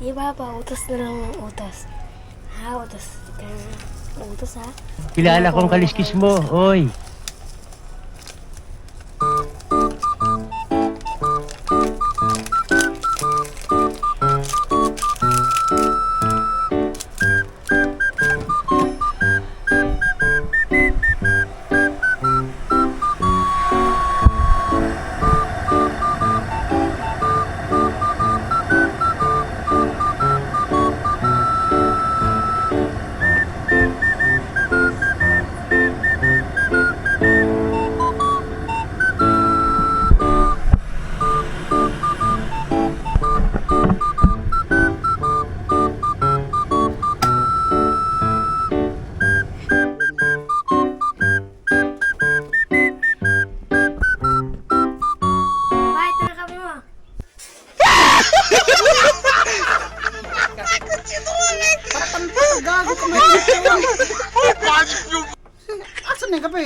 Di ba pa, utos na lang ng utos. Ha, utos. Kaya, utos ha. Kilala kong kaliskis mo, oy. Gago ka man. Asan na yung kape?